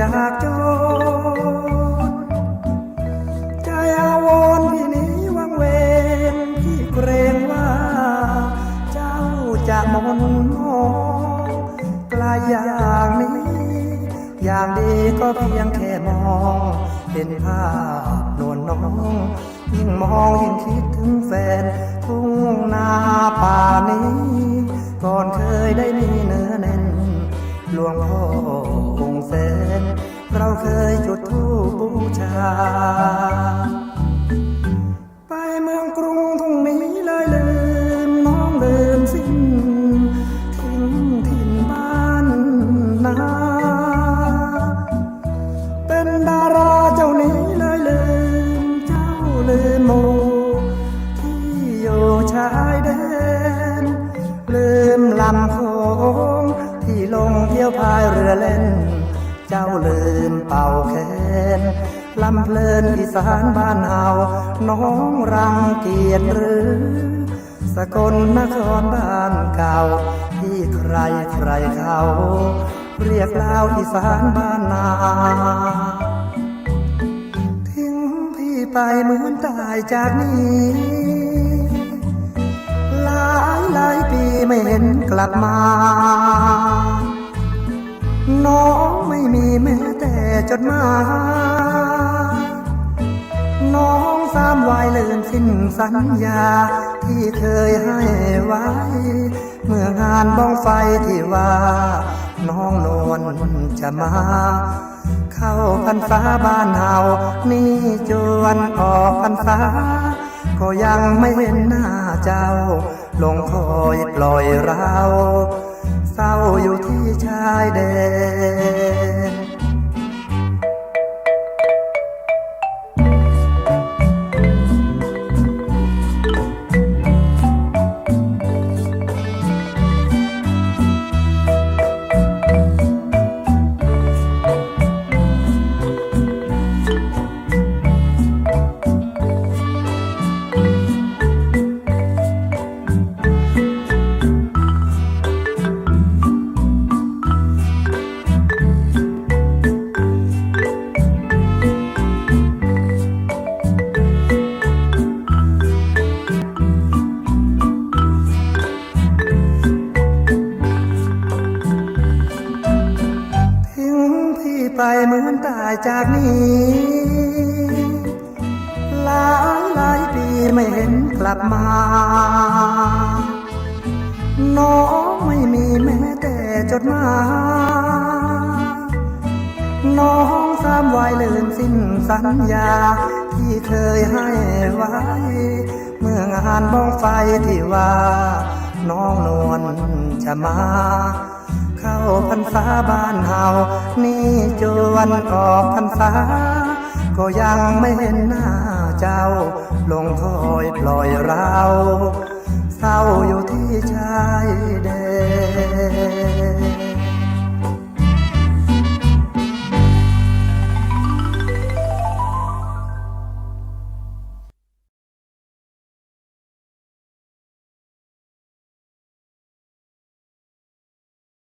จากโจรใจอาวรที่นี้วังเวงพี่เกรงว่า เจ้าจะมนมองกลายอย่างนี้ อย่างดีก็เพียงแค่มองเห็นภาพนวลน้องยิ่งมองยิ่งคิดถึงแฟนทุ่งนาป่านี้ ก่อนเคยได้มีเนื้อแน่นหลวงพ่อ เราเคยจุดธูปบูชา ไปเมืองกรุงทุ่งนี้เลยลืมน้องลืมสิ้นทิ้งถิ่นบ้านนา เป็นดาราเจ้านี้เลยลืมเจ้าลืมโมที่อยู่ชายแดน ลืมลำโขงที่ลงเที่ยวพายเรือเล่น เจ้าลืมเป่าแคนลำเพลินอีสานบ้านเฮาน้องรังเกียจหรือ สกลนครบ้านเก่า ที่ใครใครเขาเรียกลาวอีสานบ้านนาทิ้งพี่ไปเหมือนตายจากนี้หลายหลายปีไม่เห็นกลับมา น้อง ม่มีแม้แต่จดหมายน้องสามวายเลือนสิ้นสัญญา ที่เคยให้ไว้ เมื่องานบ้องไฟที่ว่า น้องนวลจะมา เข้าพรรษาบ้านเฮานี่จวนออกพรรษา ก็ยังไม่เห็นหน้าเจ้า ลงคอยปล่อยเราเศร้าอยู่ที่ชายแดน ไปเหมือนตายจากนี้หลายหลายปีไม่เห็นกลับมา น้องไม่มีแม้แต่จดหมายน้องสามวายลืมสิ้นสัญญา ที่เคยให้ไว้ เมื่องานบ้องไฟที่ว่า น้องนวลจะมา รษาบ้านเฮานี่จวนออกพรรษา ก็ยังไม่เห็นหน้าเจ้า ลงคอยปล่อยเราเศร้าอยู่ที่ชายแดน